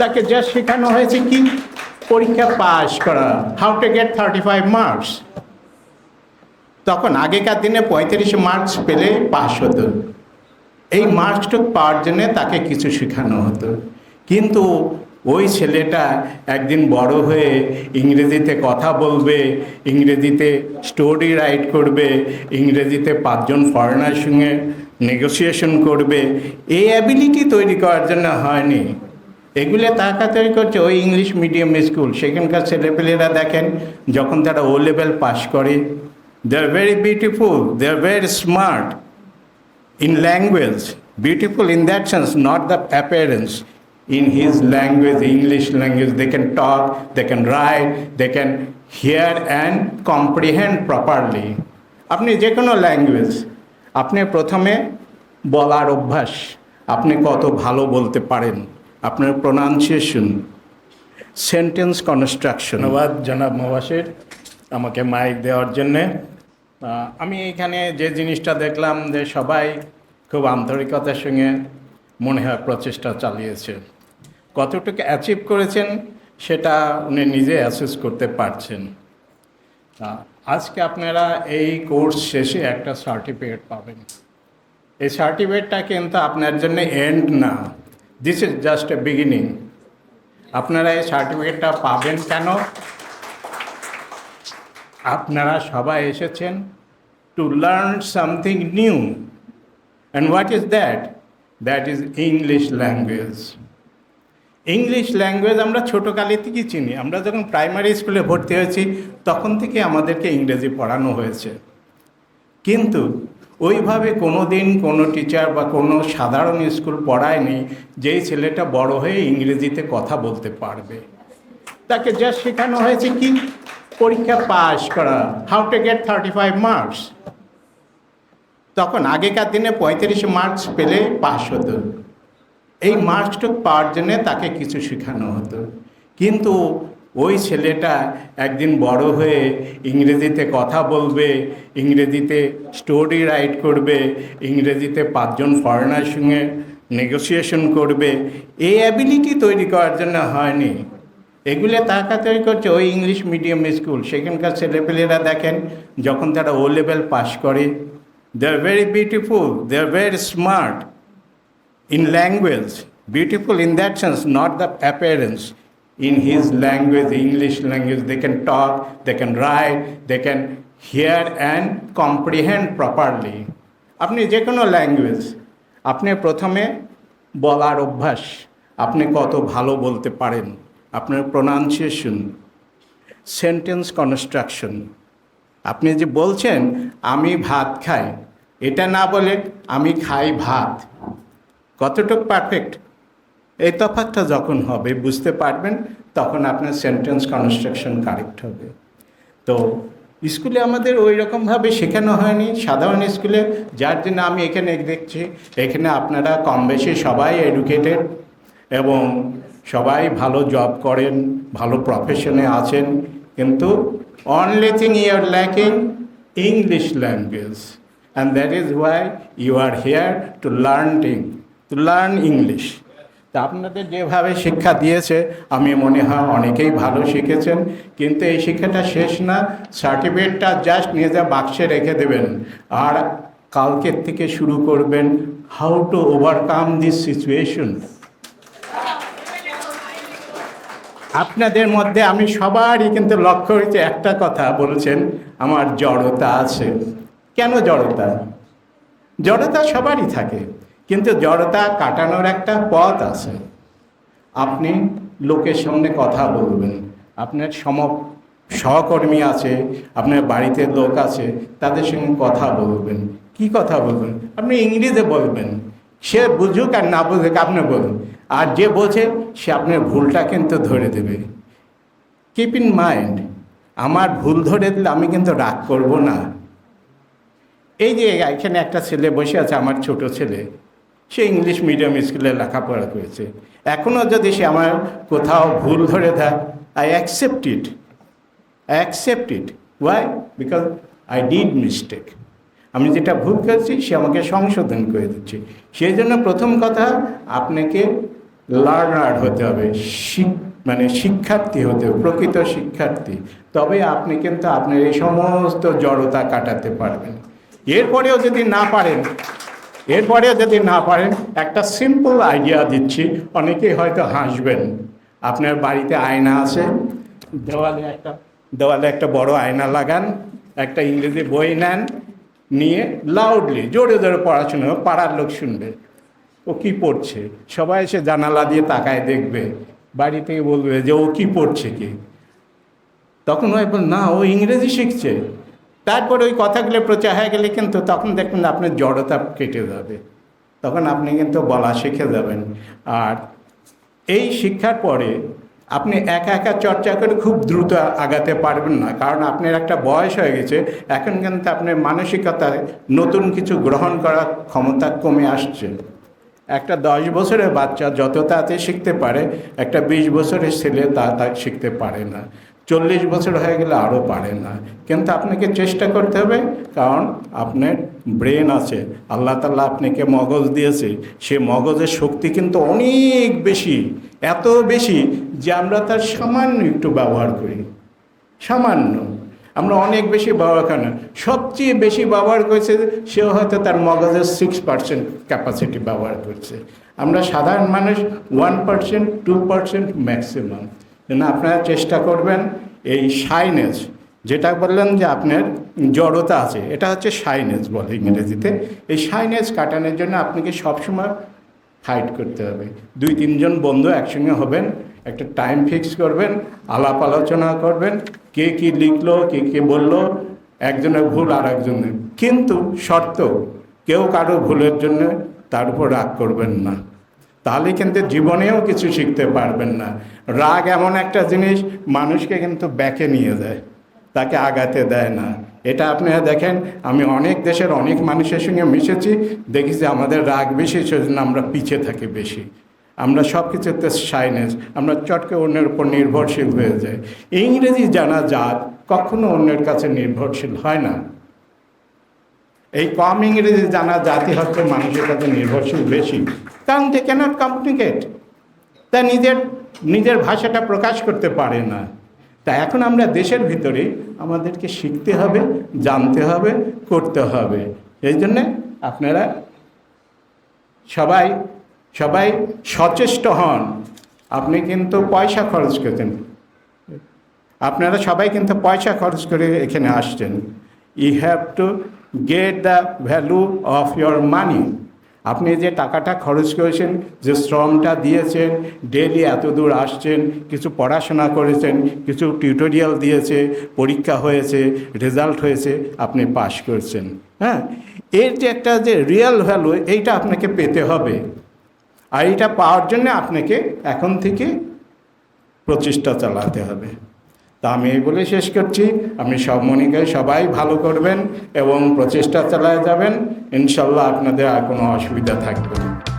তাকে যা শেখানো হয়েছে কি? পরীক্ষা পাস করা। How to get thirty five marks তখন আগেকার দিনে পঁয়ত্রিশ মার্কস পেলে পাস হতো। এই মার্কসটুক পাওয়ার জন্যে তাকে কিছু শেখানো হতো। কিন্তু ওই ছেলেটা একদিন বড় হয়ে ইংরেজিতে কথা বলবে, ইংরেজিতে স্টোরি রাইট করবে, ইংরেজিতে পাঁচজন ফরেনার সঙ্গে নেগোসিয়েশন করবে। এই অ্যাবিলিটি তৈরি করার জন্য হয়নি। এগুলো তাকা তৈরি করছে ওই ইংলিশ মিডিয়াম স্কুল সেখানকার ছেলেপেলেরা দেখেন, যখন তারা ও লেভেল পাশ করে they are very beautiful they are very smart in language beautiful in that sense not the appearance in his language English language they can talk they can write they can hear and comprehend properly আপনি যে কোনো language আপনি প্রথমে বলার অভ্যাস, আপনি কত ভালো বলতে পারেন। আপনার প্রোনাউন্সিয়েশন সেন্টেন্স কনস্ট্রাকশন ধন্যবাদ, জনাব মবাসির আমাকে মাইক দেওয়ার জন্যে। আমি এখানে যে জিনিসটা দেখলাম যে সবাই খুব আন্তরিকতার সঙ্গে মনে হয় প্রচেষ্টা চালিয়েছে। কতটুকু অ্যাচিভ করেছেন সেটা উনি নিজে অ্যাসেস করতে পারছেন। আজকে আপনারা এই কোর্স শেষে একটা সার্টিফিকেট পাবেন। এই সার্টিফিকেটটা কিন্তু আপনার জন্য এন্ড না। This is just a beginning আপনারা এই সার্টিফিকেটটা পাবেন কেন? আপনারা সবাই এসেছেন to learn something new and what is that that is English language English language আমরা ছোটোকালে থেকেই চিনি। আমরা যখন প্রাইমারি স্কুলে ভর্তি হয়েছি, তখন থেকে আমাদেরকে ইংরেজি পড়ানো হয়েছে। কিন্তু ওইভাবে কোনো দিন কোনো টিচার বা কোনো সাধারণ স্কুল পড়ায়নি, যেই ছেলেটা বড় হয়ে ইংরেজিতে কথা বলতে পারবে। তাকে যা শেখানো হয়েছে কি? পরীক্ষা পাস করা how to get thirty five marks তখন আগেকার দিনে পঁয়ত্রিশ মার্কস পেলে পাস হতো। এই মার্কসটুক পাওয়ার জন্যে তাকে কিছু শেখানো হতো। কিন্তু ওই ছেলেটা একদিন বড় হয়ে ইংরেজিতে কথা বলবে ইংরেজিতে স্টোরি রাইট করবে ইংরেজিতে পাঁচজন ফরেনার সঙ্গে নেগোসিয়েশন করবে। এই অ্যাবিলিটি তৈরি করার জন্য হয়নি। এগুলো টাকা তৈরি করছে ওই ইংলিশ মিডিয়াম স্কুল সেখানকার ছেলেপেলেরা দেখেন যখন তারা ও লেভেল পাস করে they are very beautiful they are very smart in language beautiful in that sense, not the appearance. In his language, English language, they can talk, they can write, they can hear and comprehend properly. আপনি যে কোনো language আপনি প্রথমে বলার অভ্যাস আপনি কত ভালো বলতে পারেন আপনার প্রোনাউন্সিয়েশন সেন্টেন্স কনস্ট্রাকশন আপনি যে বলছেন আমি ভাত খাই এটা না বলে আমি খাই ভাত কতটুকু পারফেক্ট এই তফাৎটা যখন হবে, বুঝতে পারবেন, তখন আপনার সেন্টেন্স কনস্ট্রাকশন কারেক্ট হবে। তো স্কুলে আমাদের ওই রকমভাবে শেখানো হয়নি। সাধারণ স্কুলে যার জন্য আমি এখানে দেখছি, এখানে আপনারা কম বেশি সবাই এডুকেটেড এবং সবাই ভালো জব করেন, ভালো প্রফেশনে আছেন। কিন্তু only thing you are lacking English language and that is why you are here to learning to learn English তা আপনাদের যেভাবে শিক্ষা দিয়েছে, আমি মনে হয় অনেকেই ভালো শিখেছেন। কিন্তু এই শিক্ষাটা শেষ না সার্টিফিকেটটা জাস্ট নিয়ে যা বাক্সে রেখে দেবেন। আর কালকের থেকে শুরু করবেন how to overcome this situation আপনাদের মধ্যে আমি সবারই কিন্তু লক্ষ্য হয়েছে একটা কথা বলছেন, আমার জড়তা আছে। কেন জড়তা? জড়তা সবারই থাকে। কিন্তু জড়তা কাটানোর একটা পথ আছে। আপনি লোকের সামনে কথা বলবেন। আপনার সম সহকর্মী আছে, আপনার বাড়িতে লোক আছে, তাদের সঙ্গে কথা বলবেন। কি কথা বলবেন? আপনি ইংরেজিতে বলবেন। সে বুঝুক আর না বুঝুক আপনি বলুন। আর যে বোঝে সে আপনার ভুলটা কিন্তু ধরে দেবে। কিপ ইন মাইন্ড আমার ভুল ধরে দিলে আমি কিন্তু রাগ করব না। এই যে এখানে একটা ছেলে বসে আছে, আমার ছোট ছেলে। সে ইংলিশ মিডিয়াম স্কুলে লেখাপড়া করেছে। এখনও যদি সে আমার কোথাও ভুল ধরে দেয় I accept it I accept it why because I did mistake আমি যেটা ভুল করেছি, সে আমাকে সংশোধন করে দিচ্ছে। সেই জন্য প্রথম কথা, আপনাকে লার্নার হতে হবে মানে শিক্ষার্থী হতে হবে, প্রকৃত শিক্ষার্থী। তবে আপনি কিন্তু আপনার এই সমস্ত জড়তা কাটাতে পারবেন। এরপরেও যদি না পারেন এরপরেও যদি না পারেন, একটা সিম্পল আইডিয়া দিচ্ছি। অনেকেই হয়তো হাসবেন। আপনার বাড়িতে আয়না আছে। দেওয়ালে একটা দেওয়ালে একটা বড় আয়না লাগান, একটা ইংরেজি বই নেন, নিয়ে লাউডলি জোরে জোরে পড়াশোনা পাড়ার লোক শুনবে। ও কি পড়ছে? সবাই এসে জানালা দিয়ে তাকায় দেখবে। বাড়ি থেকে বলবে যে, ও কি পড়ছে কি? তখন বল না, ও ইংরেজি শিখছে। তারপরে ওই কথাগুলো প্রচার হয়ে গেলে কিন্তু তখন দেখবেন আপনার জড়তা কেটে যাবে। তখন আপনি কিন্তু বলা শিখে যাবেন। আর এই শিক্ষার পরে আপনি একা একা চর্চা করে খুব দ্রুত আগাতে পারবেন না। কারণ আপনার একটা বয়স হয়ে গেছে, এখন কিন্তু আপনার মানসিকতায় নতুন কিছু গ্রহণ করার ক্ষমতা কমে আসছে। একটা দশ বছরের বাচ্চা যত তাড়াতাড়ি শিখতে পারে, একটা বিশ বছরের ছেলে তা তা শিখতে পারে না। চল্লিশ বছর হয়ে গেলে আরও পারে না। কিন্তু আপনাকে চেষ্টা করতে হবে, কারণ আপনার ব্রেন আছে। আল্লাহ তাল্লাহ আপনাকে মগজ দিয়েছে। সে মগজের শক্তি কিন্তু অনেক বেশি, এত বেশি যে আমরা তার সামান্য একটু ব্যবহার করি। সামান্য। আমরা অনেক বেশি ব্যবহার করি না। সবচেয়ে বেশি ব্যবহার করেছে সে হয়তো তার মগজের সিক্স পার্সেন্ট ক্যাপাসিটি ব্যবহার করছে। আমরা সাধারণ মানুষ one percent two percent maximum জন্য আপনারা চেষ্টা করবেন এই সাইনেস যেটা বললেন যে আপনার জড়তা আছে, এটা হচ্ছে সাইনেস বলে ইংরেজিতে। এই সাইনেস কাটানোর জন্য আপনাকে সবসময় ফাইট করতে হবে। দুই, তিনজন বন্ধু একসঙ্গে হবেন, একটা টাইম ফিক্স করবেন, আলাপ আলোচনা করবেন, কে কি লিখলো, কে কে বলল, একজনের ভুল আর একজনের। কিন্তু শর্ত, কেউ কারও ভুলের জন্য তার উপর রাগ করবেন না। তাহলে কিন্তু জীবনেও কিছু শিখতে পারবেন না। রাগ এমন একটা জিনিস, মানুষকে কিন্তু ব্যাকে নিয়ে যায়, তাকে আগাতে দেয় না। এটা আপনারা দেখেন, আমি অনেক দেশের অনেক মানুষের সঙ্গে মিশেছি, দেখি যে আমাদের রাগ বেশি, সেজন্য আমরা পিছিয়ে থাকি বেশি। আমরা সব কিছুতে সাইনেস আমরা চটকে অন্যের উপর নির্ভরশীল হয়ে যাই। ইংরেজি জানা জাত কখনো অন্যের কাছে নির্ভরশীল হয় না। এই কম ইংরেজি জানা জাতি হচ্ছে মানুষের কাছে নির্ভরশীল, বেশি। কারণ দে ক্যানট কমিউনিকেট তা নিজের নিজের ভাষাটা প্রকাশ করতে পারে না। তা এখন আমরা দেশের ভিতরে আমাদেরকে শিখতে হবে, জানতে হবে, করতে হবে। এই জন্যে আপনারা সবাই সবাই সচেষ্ট হন। আপনি কিন্তু পয়সা খরচ করতেন আপনারা সবাই কিন্তু পয়সা খরচ করে এখানে আসছেন। You have to get the value of your money আপনি যে টাকাটা খরচ করেছেন, যে শ্রমটা দিয়েছেন ডেলি এত দূর আসছেন, কিছু পড়াশোনা করেছেন, কিছু টিউটোরিয়াল দিয়েছে, পরীক্ষা হয়েছে রেজাল্ট হয়েছে, আপনি পাশ করছেন। হ্যাঁ? এর যে একটা যে রিয়েল ভ্যালু এইটা আপনাকে পেতে হবে। আর এটা পাওয়ার জন্য আপনাকে এখন থেকে প্রচেষ্টা চালাতে হবে। তা আমি এই বলে শেষ করছি। আপনি সব মনিকে সবাই ভালো করবেন এবং প্রচেষ্টা চালায় যাবেন। ইনশাল্লাহ আপনাদের আর কোনো অসুবিধা থাকবে না।